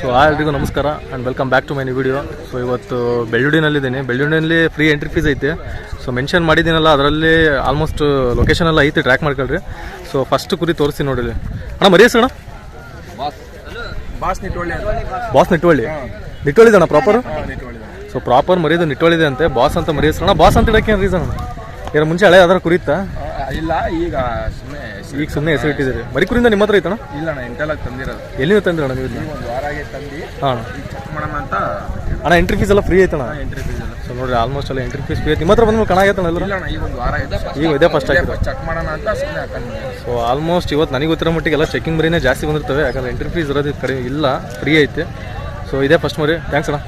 So ಎಲ್ರಿಗೂ ನಮಸ್ಕಾರ and welcome back to my video so ಇವತ್ತು ಬೆಳ್ಳುಡಿನಲ್ಲಿದ್ದೀನಿ ಬೆಳ್ಳುಡಿನಲ್ಲಿ ಫ್ರೀ ಎಂಟ್ರಿ ಫೀಸ್ ಐತೆ. ಸೊ ಮೆನ್ಷನ್ ಮಾಡಿದ್ದೀನಲ್ಲ ಅದರಲ್ಲಿ ಆಲ್ಮೋಸ್ಟ್ ಲೊಕೇಶನ್ ಎಲ್ಲ ಐತೆ ಟ್ರ್ಯಾಕ್ ಮಾಡ್ಕೊಳ್ರಿ. ಸೊ ಫಸ್ಟ್ ಕುರಿ ತೋರಿಸಿ ನೋಡಿರಿ. ಅಣ್ಣ ಮರಿಯಸ್ ಹೆಸರು ಅಣ್ಣ? ಬಾಸ್ ನಿಟ್ಟೊಳ್ಳಿ ಬಾಸ್ ನಿಟ್ವಳ್ಳಿ ಅಣ್ಣ ಪ್ರಾಪರ್ ಸೊ ಪ್ರಾಪರ್ ಮರಿಯೋದು ನಿಟ್ಟೋಳಿದೆ ಅಂತೆ. ಬಾಸ್ ಅಂತ ಮರಿಯಸ್ ಅಣ್ಣ ಬಾಸ್ ಅಂತ ಇಡಕ್ಕೆ ಏನು ರೀಸನ್ ಏನು ಮುಂಚೆ ಹಳೆ ಯಾವ್ದಾರು ಕುರಿತಾ ಇಲ್ಲ ಈಗ ಈಗ ಸುಮ್ಮನೆ ಹೆಸರು ಇಟ್ಟಿದ್ದೀರಿ. ಮರಿಕೂರಿಂದ ನಿಮ್ಮ ಹತ್ರ ಐತಣ ಇಲ್ಲ ಅಣ್ಣ ಇಂಟೆಲಾಗ್ ತಂದಿರೋದು. ಎಲ್ಲಿಂದ ತಂದಿರಣ್ಣ ನೀವು ಈಗ ಒಂದು ವಾರ ಆಗಿ ತಂದು ಹಾಂ ಈಗ ಚೆಕ್ ಮಾಡೋಣ ಅಂತ ಅಣ್ಣ ಎಂಟ್ರಿ ಫೀಸ್ ಎಲ್ಲ ಫ್ರೀ ಐತಣ ಎಂಟ್ರಿ ಫೀಸ್ ಎಲ್ಲ. ಸೊ ನೋಡ್ರಿ ಆಲ್ಮೋಸ್ಟ್ ಎಲ್ಲ ಎಂಟ್ರಿ ಫೀಸ್ ಫ್ರೀ ಐತೆ. ನಿಮ್ಮ ಹತ್ರ ಬಂದ್ಮೇಲೆ ಕಣ ಆಗೈತಣ್ಣ ಎಲ್ಲರೂ? ಇಲ್ಲ ಅಣ್ಣ ಈಗ ಒಂದು ವಾರ ಆಗಿದೆ ಈಗ ಇದೇ ಫಸ್ಟ್ ಹಾಕಿದ್ದು. ಚೆಕ್ ಮಾಡೋಣ ಅಂತ ಸುಮ್ಮನೆ ಹಾಕೊಂಡು ಸೊ ಆಲ್ಮೋಸ್ಟ್ ಇವತ್ತು ನನಗೆ ಗೊತ್ತಿರೋ ಮಟ್ಟಿಗೆ ಎಲ್ಲ ಚೆಕಿಂಗ್ ಬರೀನೇ ಜಾಸ್ತಿ ಬಂದಿರ್ತವೆ. ಯಾಕಂದ್ರೆ ಎಂಟ್ರಿ ಫೀಸ್ ಇರೋದು ಕಡಿಮೆ ಇಲ್ಲ ಫ್ರೀ ಐತೆ. ಸೊ ಇದೇ ಫಸ್ಟ್ ಮರಿ. ಥ್ಯಾಂಕ್ಸ್ ಅಣ್ಣ.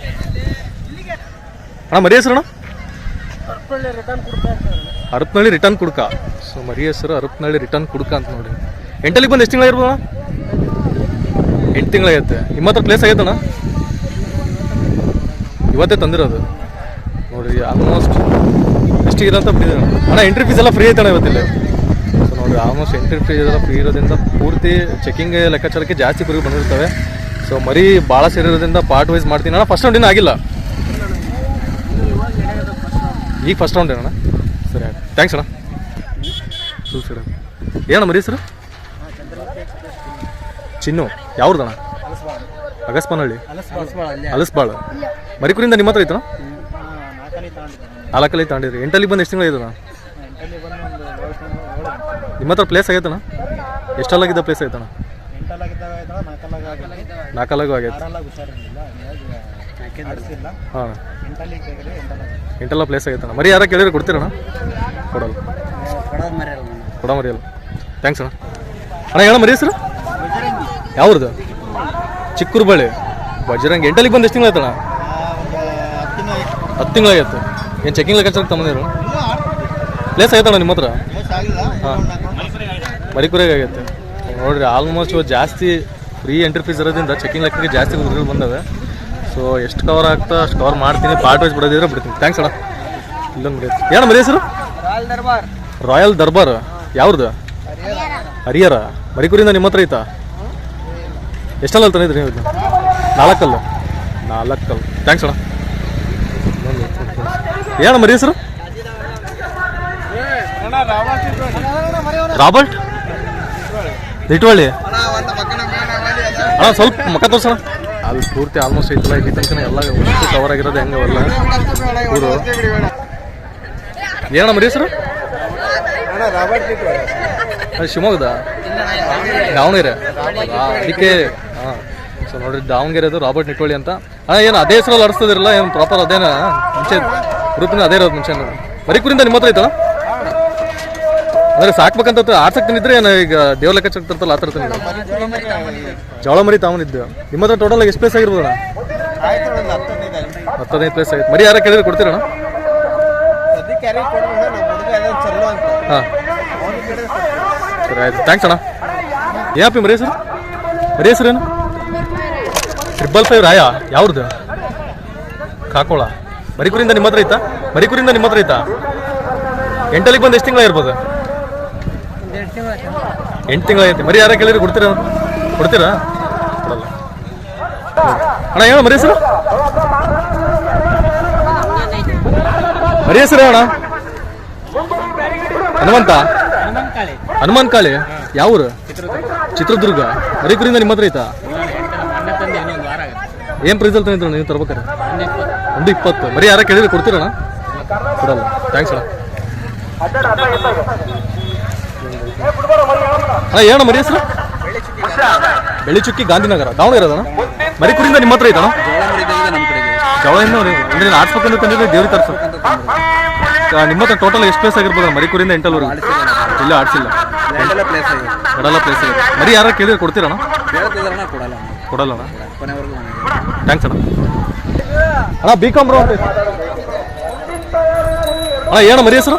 ಅಣ್ಣ ಮರಿ ಹೆಸರು ಅಣ್ಣ? ಹರಪನಹಳ್ಳಿ ರಿಟರ್ನ್ ಕುಡ್ಕ. ಸೊ ಮರಿ ಹೆಸರು ಅರಪ್ನಳ್ಳಿ ರಿಟರ್ನ್ ಕುಡ್ಕ ಅಂತ ನೋಡಿ. ಎಂಟಲ್ಲಿಗೆ ಬಂದು ಎಷ್ಟು ತಿಂಗಳಾಗಿರ್ಬೋದು ಅಣ್ಣ ಎಂಟು ತಿಂಗಳಾಗೈತೆ. ನಿಮ್ಮ ಹತ್ರ ಪ್ಲೇಸ್ ಆಗೈತಣ್ಣ? ಇವತ್ತೇ ತಂದಿರೋದು. ನೋಡಿ ಆಲ್ಮೋಸ್ಟ್ ಎಷ್ಟಿಗಿದೆ ಅಂತ ಬಿಟ್ಟಿದ್ದಾರೆ ಅಣ್ಣ ಎಂಟ್ರಿ ಫೀಸ್ ಎಲ್ಲ ಫ್ರೀ ಐತಣ್ಣ ಇವತ್ತಿಲ್ಲಿ. ಸೊ ನೋಡಿ ಆಲ್ಮೋಸ್ಟ್ ಎಂಟ್ರಿ ಫೀಸ್ ಎಲ್ಲ ಫ್ರೀ ಇರೋದ್ರಿಂದ ಪೂರ್ತಿ ಚೆಕಿಂಗ್ ಲೆಕ್ಕಾಚಾರಕ್ಕೆ ಜಾಸ್ತಿ ಕುರಿ ಬಂದಿರ್ತವೆ. ಸೊ ಮರಿ ಭಾಳ ಸೇರಿರೋದ್ರಿಂದ ಪಾರ್ಟ್ ವೈಸ್ ಮಾಡ್ತೀನಿ. ಅಣ್ಣ ಫಸ್ಟ್ ರೌಂಡ್ ಆಗಿಲ್ಲ. ಈಗ ಫಸ್ಟ್ ರೌಂಡ್ ಏನಣ್ಣ? ಸರಿ ಥ್ಯಾಂಕ್ಸ್ ಅಣ್ಣ. ಸೂಪ್ ಸರ್ ಏನಣ್ಣ ಮರಿ ಹೆಸರು? ಚಿನ್ನು. ಯಾವ್ದಣ್ಣ? ಅಗಸ್ಪನಹಳ್ಳಿ. ಮರಿ ಮರಿಕುರಿಂದ ನಿಮ್ಮ ಹತ್ರ ಐತಣ್ಣ? ನಾಲ್ಕಲ್ಲಿ ತಾಂಡಿದ್ರಿ ಎಂಟಲ್ಲಿ ಬಂದು ಎಷ್ಟು ತಿಂಗಳು ಐತಣ್ಣ? ನಿಮ್ಮ ಹತ್ರ ಪ್ಲೇಸ್ ಆಗೈತಣ ಎಷ್ಟಲ್ಲಾಗಿದ್ದ ಪ್ಲೇಸ್ ಐತಣ್ಣ ನಾಲ್ಕಲ್ಲಾಗೂ ಆಗೈತೆ. ಹಾಂ. ಎಂಟೆಲ್ಲ ಪ್ಲೇಸ್ ಆಗೈತಣ್ಣ. ಮರಿ ಯಾರ ಕೇಳಿದ್ರೆ ಕೊಡ್ತೀರಣ್ಣ? ಕೊಡಲ್ಲ. ಕೊಡ ಮರಿಯಲ್ಲ ಥ್ಯಾಂಕ್ಸ್ ಅಣ್ಣ. ಅಣ್ಣ ಹೇಳ ಮರಿ ಹೆಸರು? ಯಾವ್ರದ್ದು ಚಿಕ್ಕೂರು ಬಳ್ಳಿ ಬಜರಂಗ್. ಎಂಟಲ್ಲಿಗೆ ಬಂದು ಎಷ್ಟು ತಿಂಗಳು ಆಯ್ತಣ್ಣ? ಹತ್ತು ತಿಂಗಳಾಗಿತ್ತು ಏನು ಚೆಕಿಂಗ್ ಲೆಕ್ಕಾಚಾರ ತಗೊಂಡಿರು ಪ್ಲೇಸ್ ಆಗೈತಣ್ಣ ನಿಮ್ಮ ಹತ್ರ? ಹಾಂ. ಮರಿಕುರೆಗೆ ಆಗೈತೆ. ನೋಡಿರಿ ಆಲ್ಮೋಸ್ಟ್ ಜಾಸ್ತಿ ಫ್ರೀ ಎಂಟ್ರಿ ಫೀಸ್ ಇರೋದ್ರಿಂದ ಚೆಕಿಂಗ್ ಲೆಕ್ಕಕ್ಕೆ ಜಾಸ್ತಿ ಕುದುರೆಗಳು ಬಂದವೆ. ಸೊ ಎಷ್ಟು ಕವರ್ ಆಗ್ತಾ ಅಷ್ಟು ಕವರ್ ಮಾಡ್ತೀನಿ. ಪಾರ್ಟ್ ವೈಸ್ ಬಿಡೋದಿದ್ರೆ ಬಿಡ್ತೀನಿ. ಥ್ಯಾಂಕ್ಸ್ ಅಣ್ಣ. ಇಲ್ಲೊಂದು ಮರಿ ಏನು ಮರಿ ಹೆಸರು? ರಾಯಲ್ ದರ್ಬಾರ್. ಯಾವ್ದು? ಹರಿಹರ. ಮರಿಕುರಿಂದ ನಿಮ್ಮ ಹತ್ರ ಐತಾ? ಎಷ್ಟಲ್ಲ ತಂದಿದ್ರಿ ನೀವು? ನಾಲ್ಕಲ್ಲು? ನಾಲ್ಕಲ್ಲು. ಥ್ಯಾಂಕ್ಸ್ ಅಣ್ಣ. ಏನ ಮರಿ ಹೆಸರು? ರಾಬರ್ಟ್? ನಿಟ್ವಳ್ಳಿ ಅಣ್ಣ, ಸ್ವಲ್ಪ ಮಕ್ಕ ತೋರ್ಸೋಣ ಅಲ್ಲಿ ಪೂರ್ತಿ ಆಲ್ಮೋಸ್ಟ್ ಐತಲ್ಲ, ಈ ತನಕ ಎಲ್ಲ ಕವರ್ ಆಗಿರೋದು ಹೆಂಗೆ ಅವೆಲ್ಲ ಏನಣ್ಣ ಮರಿ ಹೆಸರು? ಶಿವಮೊಗ್ಗದ? ದಾವಣಗೆರೆ. ಅದಕ್ಕೆ ಹಾಂ ಸೊ ನೋಡ್ರಿ ದಾವಣಗೆರೆದು ರಾಬರ್ಟ್ ನಿಟ್ವಳ್ಳಿ ಅಂತ. ಅಣ್ಣ ಏನು ಅದೇ ಹೆಸರಲ್ಲಿ ಅಡಿಸ್ತದಿರಲ್ಲ ಏನು ಪ್ರಾಪರ್ ಅದೇನ? ಮುಂಚೆ ಗ್ರೂಪಿನ ಅದೇ ಇರೋದು ಮುಂಚೆ ಮರಿಕುರಿಂದ ನಿಮ್ಮ ಹತ್ರ ಐತಲ್ಲ ಅಂದ್ರೆ ಸಾಕ್ಬೇಕಂತ ಆಸಕ್ತಿನಿದ್ರೆ ಏನು ಈಗ ದೇವ್ರ ಲೆಕ್ಕ ತರ್ತಲ್ಲ ಆ ಥರ ಜವಳ ಮರಿ ತಾವನಿದ್ದು ನಿಮ್ಮ ಹತ್ರ ಟೋಟಲ್ ಎಷ್ಟು ಪ್ಲೇಸ್ ಆಗಿರ್ಬೋದಣ್ಣ ಹತ್ತದೈದು ಪ್ಲೇಸ್ ಆಗಿತ್ತು. ಮರಿ ಯಾರ ಕೇಳಿದ್ರೆ ಕೊಡ್ತೀರಣ್ಣ ಹಾಂ. ಥ್ಯಾಂಕ್ಸ್ ಅಣ್ಣ. ಏನಪ್ಪ ನಿಮ್ಮ ಮರಿ ಏನು ಟ್ರಿಬಲ್ ಫೈವ್ ರಾಯ? ಯಾವ್ದು ಕಾಕೋಳ. ಮರಿಕೂರಿಂದ ನಿಮ್ಮ ಹತ್ರ ಐತಾ? ಮರಿಕೂರಿಂದ ನಿಮ್ಮ ಹತ್ರ ಐತಾ? ಎಂಟಲ್ಲಿಗೆ ಬಂದು ಎಷ್ಟು ತಿಂಗಳ ಇರ್ಬೋದು ಎಂಟು ತಿಂಗಳಾಗೈತೆ ಮರಿ ಯಾರ ಕೇಳಿದ್ರೆ ಕೊಡ್ತೀರಾ? ಕೊಡ್ತೀರಾ? ಕೊಡಲ್ಲ. ಅಣ್ಣ ಏನು ಮರಿ ಹೆಸರು? ಮರಿ ಹೆಸರು ಅಣ್ಣ ಹನುಮಂತ? ಹನುಮಾನ್ ಕಾಳಿ ಯಾವೂರು? ಚಿತ್ರದುರ್ಗ. ಮರಿಕುರಿಂದ ನಿಮ್ಮ ಹತ್ರ ಐತಾ ಏನ್ ಪ್ರೈಸಲ್ಲಿ ತಂದಿದ್ರು ನೀವು ತರ್ಬೇಕಾರೆ ಒಂದು ಇಪ್ಪತ್ತು. ಬರೀ ಯಾರ ಕೇಳಿದ್ರೆ ಕೊಡ್ತೀರಣ್ಣ? ಕೊಡಲ್ಲ. ಥ್ಯಾಂಕ್ಸ್ ಅಣ್ಣ. ಅಣ್ಣ ಏನಣ್ಣ ಮರಿ ಹೆಸರು? ಬೆಳಿಚುಕ್ಕಿ ಗಾಂಧಿನಗರ. ದಾವಣಗೆರೆ ಅದಣ್ಣ ಮರಿಕುರಿಂದ ನಿಮ್ಮ ಹತ್ರ ಐತಣ್ಣ ಜವಳಿಂದ ಅಂದ್ರೆ ಆಡ್ಸ್ಬೇಕಂದ್ರೆ ತಂದಿದ್ರೆ ದೇವ್ರಿಗೆ ತರ್ಸ. ನಿಮ್ಮ ಹತ್ರ ಟೋಟಲ್ ಎಷ್ಟು ಪ್ಲೇಸ್ ಆಗಿರ್ಬೋದು? ಮರಿಕೂರಿಂದ ಎಂಟಲ್ವರೆಗೂ. ಇಲ್ಲ, ಆಡ್ಸಿಲ್ಲ. ಎಂಟೆಲ್ಲ ಪ್ಲೇಸ್ ಆಗಿದೆ ಎರಡೆಲ್ಲ ಪ್ಲೇಸ್ ಆಗಿದೆ ಮರಿ ಯಾರು ಕೇಳಿದ್ರೆ ಹೇಳ್ತಿದಾರಣ ಕೊಡಲ್ಲ ಕೊಡಲ್ಲ ಅಣ್ಣ. ಥ್ಯಾಂಕ್ಸ್ ಅಣ್ಣ. ಅಣ್ಣ ಬಿ ಕಾಮ್ ಬ್ರೋ ಅಣ್ಣ ಏನೋ ಮರಿ ಹೆಸರು?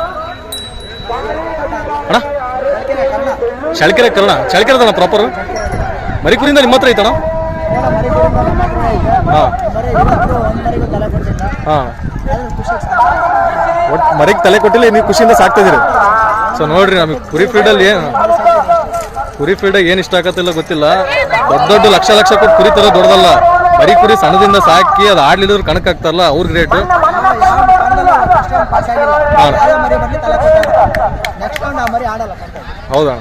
ಅಣ್ಣ ಚಳಕೆರೆ ಕರ್ಣ ಚಳ್ಕೆರೆದಣ್ಣ ಪ್ರಾಪರ್ ಮರಿಕೂರಿಂದ ನಿಮ್ಮ ಹತ್ರ ಐತಣ್ಣ? ಹಾಂ. ಹಾಂ. ಒಟ್ಟು ಮರಿಗೆ ತಲೆ ಕೊಟ್ಟಿಲ್ಲ ನೀವು ಖುಷಿಯಿಂದ ಸಾಕ್ತಿದ್ದೀರಿ ಸೊ ನೋಡ್ರಿ ನಮಗೆ ಕುರಿ ಫೀಲ್ಡಲ್ಲಿ ಏನು ಕುರಿ ಫೀಲ್ಡಾಗ ಏನು ಇಷ್ಟ ಆಗತ್ತಿಲ್ಲ ಗೊತ್ತಿಲ್ಲ. ದೊಡ್ಡ ದೊಡ್ಡ ಲಕ್ಷ ಲಕ್ಷ ಕೊಟ್ಟು ಕುರಿ ತರ ದೊಡ್ಡದಲ್ಲ. ಬರೀ ಕುರಿ ಸಣ್ಣದಿಂದ ಸಾಕಿ ಅದು ಆಡ್ಲಿದ್ರು ಕಣಕ್ ಆಗ್ತಾರಲ್ಲ ಅವ್ರ ರೇಟು ಮರಿ ಹೌದಾ?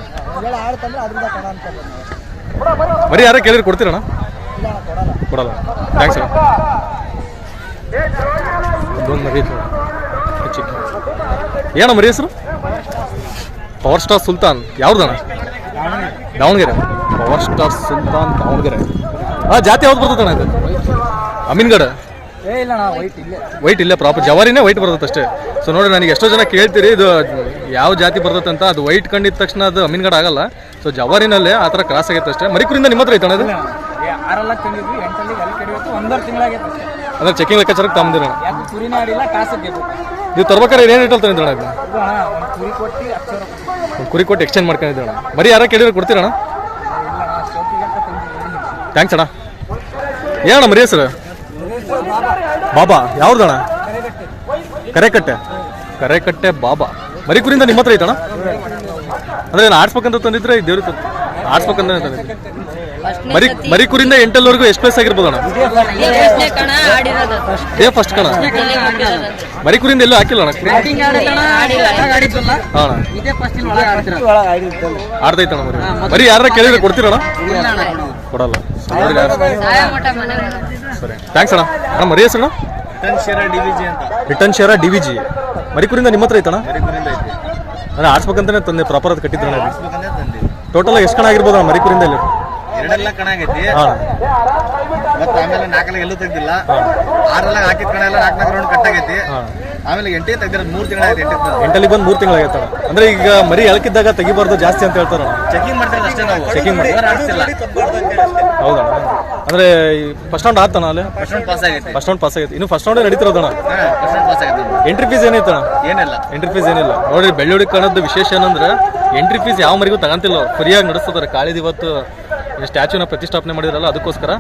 ಬರೀ ಯಾರ ಕೇಳಿದ್ರೆ ಕೊಡ್ತೀರಣ್ಣ? ಕೊಡಲ್ಲ. ಕೊಡಲ್ಲ ಥ್ಯಾಂಕ್ಸ್ ಅಣ್ಣ ಒಂದೊಂದು ಮರಿ ಏನಣ್ಣ ಮರಿ ಹೆಸರು? Power star Sultan. ಯಾವ್ದಣ್ಣ Davanagere. Power star Sultan Davanagere. ಹಾಂ ಜಾತಿ ಯಾವ್ದು ಬರ್ತದಣ್ಣ ಇದು? ಅಮೀನ್ಗಡ ವೈಟ್ ಇಲ್ಲೇ ಪ್ರಾಪರ್ ಜವಾರಿನೇ ವೈಟ್ ಬರ್ತದೆ ಅಷ್ಟೇ. ಸೊ ನೋಡಿ ನನಗೆ ಎಷ್ಟೋ ಜನ ಕೇಳ್ತೀರಿ ಇದು ಯಾವ ಜಾತಿ ಬರ್ತದೆ ಅಂತ. ಅದು ವೈಟ್ ಕಂಡಿದ ತಕ್ಷಣ ಅದು ಅಮೀನ್ಗಡ ಆಗಲ್ಲ. ಸೊ ಜವಾರಿನಲ್ಲೇ ಆ ಥರ ಕ್ರಾಸ್ ಆಗೈತೆ ಅಷ್ಟೇ. ಮರಿಕೂರಿಂದ ನಿಮ್ಮ ಹತ್ರ ಐತಣ್ಣ ಅದು ಅಂದ್ರೆ ಚೆಕಿಂಗ್ ಲೆಕ್ಕಾಚಾರಕ್ಕೆ ತಮ್ಮದಿರ ಯಾಕೆ ಕುರಿನೇ ಆಡಿಲ್ಲ ಕಾಸು ಬೇಕು. ನೀವು ತರ್ಬೇಕಾದ್ರೆ ಏನು ರೇಟ್ ಹೇಳ್ತಾರೆ ಅಣ್ಣ ಕುರಿ ಕೊಟ್ಟು ಹತ್ತು ಸಾವಿರ ಕೊಟ್ಟು ಒಂದು ಕುರಿ ಕೊಟ್ಟು ಎಕ್ಸ್ಚೇಂಜ್ ಮಾಡ್ಕೊಂಡಿದ್ದಣ ಬರೀ ಯಾರ ಕೇಳಿದ್ರೆ ಕೊಡ್ತೀರಣ ಇಲ್ಲ ಅಣ್ಣ ಶೋಕಿಗೆ ಅಂತ ತಂದಿದ್ದೀವಿ ಥ್ಯಾಂಕ್ಸ್ ಅಣ್ಣ. ಏನಣ್ಣ ಮರಿ ಹೆಸರು? ಬಾಬಾ. ಯಾವ್ದಣ್ಣ? ಕರೆಕಟ್ಟೆ. ಕರೆಕಟ್ಟೆ. ಬಾಬಾ. ಮರಿ ಕುರಿಂದ ನಿಮ್ಮ ಹತ್ರ ಐತಣ್ಣ? ಅಂದ್ರೆ ಏನು ಆಡ್ಸ್ಬೇಕಂತ ತಂದಿದ್ರೆ ಈ ದೇವ್ರಿಗೆ ತಂದು ಆಡ್ಸ್ಬೇಕಂತ ತಂದಿದ್ರೆ ಮರಿ ಮರಿ ಕುರಿಂದ ಎಂಟಲ್ವರೆಗೂ ಎಷ್ಟು ಪ್ಲೇಸ್ ಆಡಿರೋದು. ಏ ಫಸ್ಟ್ ಕಣ? ಮರಿ ಕುರಿಂದ ಎಲ್ಲೂ ಹಾಕಿಲ್ಲ ಅಣ್ಣ ಆಡಿಲ್ಲ. ಆಡ್ತೈತೆ ಅಣ್ಣ ಮರಿ? ಮರಿ ಯಾರ ಕೇಳಿದ್ರೆ ಕೊಡ್ತೀರಣ್ಣ? ಕೊಡಲ್ಲ. ಸರಿ. ಥ್ಯಾಂಕ್ಸ್ ಅಣ್ಣ. ಅಣ್ಣ ಮರಿ ಹೆಸರು ಡಿವಿಜಿ ಅಂತ. ರಿಟರ್ನ್ ಶೇರ ಡಿ ವಿ ಜಿ ಮರಿಕುರಿಂದ ನಿಮ್ಮ ಹತ್ರ ಐತಣ್ಣ? ಅಂದ್ರೆ ಆಡ್ಸ್ಬೇಕಂತಾನೆ ತಂದೆ ಪ್ರಾಪರ್ ಅದು ಕಟ್ಟಿದ್ರೆ ಟೋಟಲ್ ಎಷ್ಟು ಕಣ ಆಗಿರ್ಬೋದು ಮರಿ ಕುರಿಂದ ಇಲ್ಲಿ? ಎರಡೆಲ್ಲ ಕಣ ಆಗೈತಿ. ಹಾಂ. ಮತ್ತೆ ಆಮೇಲೆ ನಾಲ್ಕಲ್ಲ ಎಲ್ಲೂ ತೆಗ್ದಿಲ್ಲ. ಆರೆಲ್ಲ ಹಾಕಿದ ಕಣ ಎಲ್ಲ ನಾಲ್ಕು ರೌಂಡ್ ಕಟ್ಟಾಗೈತಿ ಆಗೈತಿ. ಆಮೇಲೆ ಎಂಟೇ ತೆಗ್ದಿರ ಮೂರು ತಿಂಗಳ ಎಂಟು ಎಂಟೇ ಎಂಟಲ್ಲಿ ಬಂದು ಮೂರ್ ತಿಂಗಳ ಅಂದ್ರೆ ಈಗ ಮರಿ ಎಳಕಿದ್ದಾಗ ತೆಗಿಬಾರ್ದು ಜಾಸ್ತಿ ಅಂತ ಹೇಳ್ತಾರ ಚೆಕಿಂಗ್ ಮಾಡ್ತಾರೆ ಅಷ್ಟೇ ನಾವು. ಚೆಕಿಂಗ್ ಮಾಡಿ. ಹೌದಣ್ಣ ಅಂದ್ರೆ ಫಸ್ಟ್ ರೌಂಡ್ ಆತನ ಅಲ್ಲಿ? ಫಸ್ಟ್ ರೌಂಡ್ ಪಾಸ್ ಆಗೈತಿ. ಫಸ್ಟ್ ರೌಂಡ್ ಪಾಸ್ ಆಗೈತೆ. ಇನ್ನು ಫಸ್ಟ್ ರೌಂಡ್ ನಡೀತಿರೋದಣ ಫಸ್ಟ್ ರೌಂಡ್ ಪಾಸ್ ಆಗೈತಿ ಎಂಟ್ರಿ ಫೀಸ್ ಏನೈತಣ ಏನಿಲ್ಲ. ಎಂಟ್ರಿ ಫೀಸ್ ಏನಿಲ್ಲ. ನೋಡ್ರಿ ಬೆಳ್ಳುಳ್ಳಿ ಕಣದ ವಿಶೇಷ ಏನಂದ್ರೆ ಎಂಟ್ರಿ ಫೀಸ್ ಯಾವ ಮರಿಗೂ ತಗಂತಿಲ್ಲ. ಫ್ರೀಯಾಗಿ ನಡೆಸ್ತಾರೆ ಕಾಳಿದ ಇವತ್ತು ಸ್ಟ್ಯಾಚ್ಯೂನ ಪ್ರತಿಷ್ಠಾಪನೆ ಮಾಡಿದಾರಲ್ಲ ಅದಕ್ಕೋಸ್ಕರ.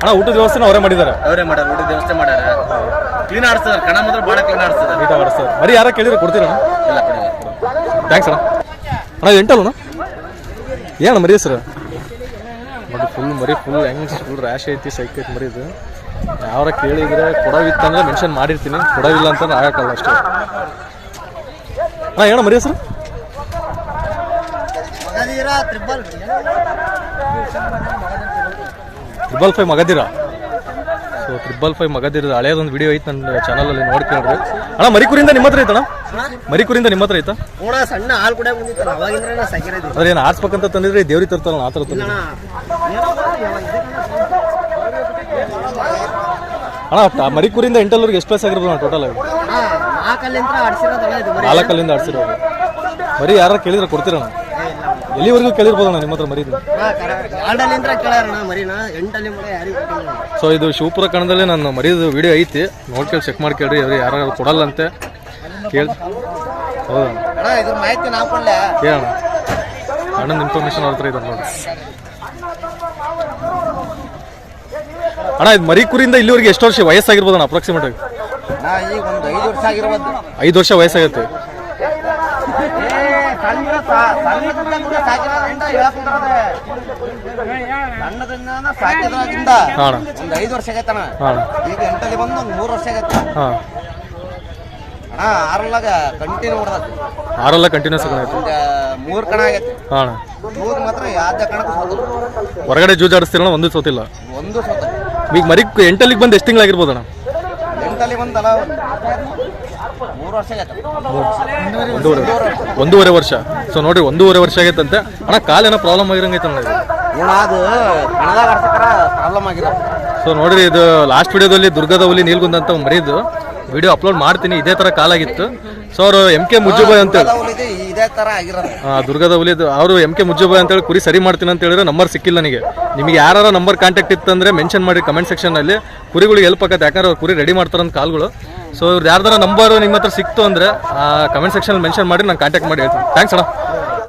ಅಣ್ಣ ಊಟದ ವ್ಯವಸ್ಥೆನ ಅವರೇ ಮಾಡಿದ್ದಾರೆ? ಅವರೇ ಮಾಡ್ಯಾರ ಊಟದ ವ್ಯವಸ್ಥೆ ಮಾಡ್ಯಾರ. ಕ್ಲೀನ್ ಆಡ್ಸ್ತಾರ ಕಣ ಮಾತ್ರ ಭಾಳ ಕ್ಲೀನ್ ಆಡ್ಸ್ತಾರೆ ಊಟ ಮಾಡಿಸ್ತಾರೆ ಮರಿ ಯಾರ ಕೇಳಿದ್ರೆ ಕೊಡ್ತೀರ ಇಲ್ಲ ಕೊಡಲ್ಲ. ಥ್ಯಾಂಕ್ಸ್ ಅಣ್ಣ. ಅಣ್ಣ ಎಂಟಲ್ಲ ಏನು ಮರಿ ಸರ್ ನೋಡಿ ಫುಲ್ ಮರಿ ಫುಲ್ ಹೆಂಗ್ ಫುಲ್ ರ್ಯಾಶ್ ಐತಿ ಸೈಕ್ ಐತಿ ಮರಿ ಇದು. ಯಾರ ಕೇಳಿದ್ರೆ ಕೊಡವಿತ್ತಂದ್ರೆ ಮೆನ್ಷನ್ ಮಾಡಿರ್ತೀನಿ ಕೊಡವಿಲ್ಲ ಅಂತಂದ್ರೆ ಆಗಕ್ಕಲ್ಲ ಅಷ್ಟೇ. ಅಣ್ಣ ಏನೋ ಮರಿ ಹೆಸರು? Triple five Magadheera? So triple five Magadheera ಹಳೆಯದೊಂದು video ಐತೆ ನನ್ನ ಚಾನಲಲ್ಲಿ ನೋಡ್ಕೊಂಡ್ರಿ ಅಣ್ಣ ಮರಿಕೂರಿಂದ ನಿಮ್ಮ ಹತ್ರ ಐತಣ್ಣ? ಮರಿಕೂರಿಂದ ನಿಮ್ಮ ಹತ್ರ ಐತಾ? ಕೂಡ ಸಣ್ಣ ಹಾಲು ಕೂಡ ಬಂದಿತ್ತಲ್ಲ ಅವಾಗಿಂದ್ರೆ ಸಾಕಿರೋದು ಅದ್ರ ಏನು ಆಡ್ಸ್ಬೇಕಂತ ತಂದಿದ್ರೆ ದೇವ್ರಿಗೆ ತರ್ತಾರಲ್ಲ ಆ ಥರ ತಂದ ಅಣ್ಣ ಮರಿಕೂರಿಂದ ಎಂಟಲ್ವರೆಗೆ ಎಷ್ಟು ಪ್ಲೇಸ್ ಆಗಿರ್ಬೋದು ಟೋಟಲ್ ಆಗಿ? ಮರಿ. ನಾಲ್ಕಲ್ಲಿಂದ ಆಡ್ಸಿರೋದು. ಬರೀ ಯಾರ ಕೇಳಿದ್ರೆ ಕೊಡ್ತೀರಣ್ಣ? ಎಲ್ಲಿವರೆಗೂ ಕೇಳಿರ್ಬೋದಣ್ಣ ನಿಮ್ಮ ಹತ್ರ ಮರಿದು ಎರಡಲ್ಲಿಂದ ಕೇಳ್ಯಾರಣ ಮರಿನ? ಎಂಟಲ್ಲಿ ಮಳೆ ಯಾರಿಗೂ ಕೊಟ್ಟಿಲ್ಲ. ಸೊ ಇದು ಶಿವಪುರ ಕಣದಲ್ಲಿ ನಾನು ಮರಿದು ವಿಡಿಯೋ ಐತಿ. ನೋಡ್ಕೇಳಿ ಚೆಕ್ ಮಾಡ್ಕೇಳ್ರಿ. ಅವ್ರು ಯಾರು ಕೊಡಲ್ಲ ಅಂತೆ ಕೇಳಿ ಹೌದಾ? ಅಣ್ಣ ಇದ್ರ ಮಾಹಿತಿ ನಾವು ಕೊಡ್ಲೆ? ಕೇಳೋಣ. ಅಣ್ಣನ ಇನ್ಫಾರ್ಮೇಶನ್ ಅವ್ರ ಹತ್ರ ಇದೆ ನೋಡಿ ಅಣ್ಣ ಇದು ಮರಿ ಕುರಿಯಿಂದ ಇಲ್ಲಿವರೆಗೆ ಎಷ್ಟು ವರ್ಷ ವಯಸ್ಸಾಗಿರ್ಬೋದಣ್ಣ ಅಪ್ರಾಕ್ಸಿಮೇಟ್ ಆಗಿ ನಾ ಈಗ ಒಂದು ಐದು ವರ್ಷ ಆಗಿರ್ಬೋದು. ಐದು ವರ್ಷ ವಯಸ್ಸಾಗತ್ತೆ. ಒಂದು ಐದು ವರ್ಷ ಈಗ ಎಂಟಲ್ಲಿ ಬಂದು ಒಂದು ಮೂರು ವರ್ಷ ಆಗೈತೆ ಹಾಂ. ಅಣ್ಣ ಆರಲ್ಲಾಗ ಕಂಟಿನ್ಯೂ ಹೊಡೆದ ಆರೆಲ್ಲ ಕಂಟಿನ್ಯೂಸ್ ಆಯ್ತು. ಮೂರು ಕಣ ಆಗೈತೆ. ಹಾಂ ಮೂರು ಮಾತ್ರ ಯಾವ್ದೇ ಕಣಕ್ಕೂ ಸೋತರು ಹೊರಗಡೆ ಜೂಜಾಡಿಸ್ತೀರಣ್ಣ ಒಂದು ಸೋತಿಲ್ಲ. ಒಂದು ಸೋತ. ಈಗ ಮರಿ ಎಂಟಲ್ಲಿಗೆ ಬಂದು ಎಷ್ಟು ತಿಂಗಳಾಗಿರ್ಬೋದು ಬಂದಲ್ಲ ಮೂರು ವರ್ಷ ಆಗೈತೆ ಒಂದೂವರೆ ವರ್ಷ. ಸೊ ನೋಡ್ರಿ ಒಂದೂವರೆ ವರ್ಷ ಆಗೈತಂತೆ. ಅಣ್ಣ ಕಾಲೇನೋ ಪ್ರಾಬ್ಲಮ್ ಆಗಿರಂಗೈತೆ ಅಣ್ಣ ಇದು? ಏನ ಅದು? ಕಣದಾಗ ಆಡ್ಸಕ್ಕಾರ ಪ್ರಾಬ್ಲಮ್ ಆಗಿಲ್ಲ ಸೊ ನೋಡ್ರಿ ಇದು ಲಾಸ್ಟ್ ವಿಡಿಯೋದಲ್ಲಿ ದುರ್ಗದ ಹುಲಿ ನೀಲ್ಗುಂದ ಅಂತ ಮರಿದು ವಿಡಿಯೋ ಅಪ್ಲೋಡ್ ಮಾಡ್ತೀನಿ. ಇದೇ ತರ ಕಾಲಾಗಿತ್ತು ಸೊ ಅವರು ಎಂ ಕೆ ಮುಜ್ಜುಬಾಯ್ ಅಂತ ಹೇಳಿ ಹುಲಿದು ಇದೇ ತರ ಆಗಿರೋದು. ಆ, ದುರ್ಗದ ಹುಲಿದು ಅವರು ಎಂ ಕೆ ಮುಜ್ಜುಬಾಯ್ ಅಂತೇಳಿ ಕುರಿ ಸರಿ ಮಾಡ್ತೀನಿ ಅಂತ ಹೇಳಿದ್ರೆ ನಂಬರ್ ಸಿಕ್ಕಿಲ್ಲ ನನಗೆ. ನಿಮಗೆ ಯಾರ ನಂಬರ್ ಕಾಂಟ್ಯಾಕ್ಟ್ ಇತ್ತಂದ್ರೆ ಮೆನ್ಷನ್ ಮಾಡಿ ಕಮೆಂಟ್ ಸೆಕ್ಷನಲ್ಲಿ ಕುರಿಗಳಿಗೆ ಹೆಲ್ಪ್ ಆಗತ್ತೆ ಯಾಕಂದ್ರೆ ಅವ್ರು ಕುರಿ ರೆಡಿ ಮಾಡ್ತಾರಂತ ಕಾಲ್ಗಳು. ಸೊ ಇವ್ರು ಯಾರ್ದಾರ ನಂಬರ್ ನಿಮ್ಮ ಹತ್ರ ಸಿಕ್ತು ಅಂದ್ರೆ ಕಮೆಂಟ್ ಸೆಕ್ಷನ್ ಮೆನ್ಷನ್ ಮಾಡಿ ನಾನು ಕಾಂಟ್ಯಾಕ್ಟ್ ಮಾಡಿ ಹೇಳ್ತೀನಿ. ಥ್ಯಾಂಕ್ಸ್ ಅಣ್ಣ.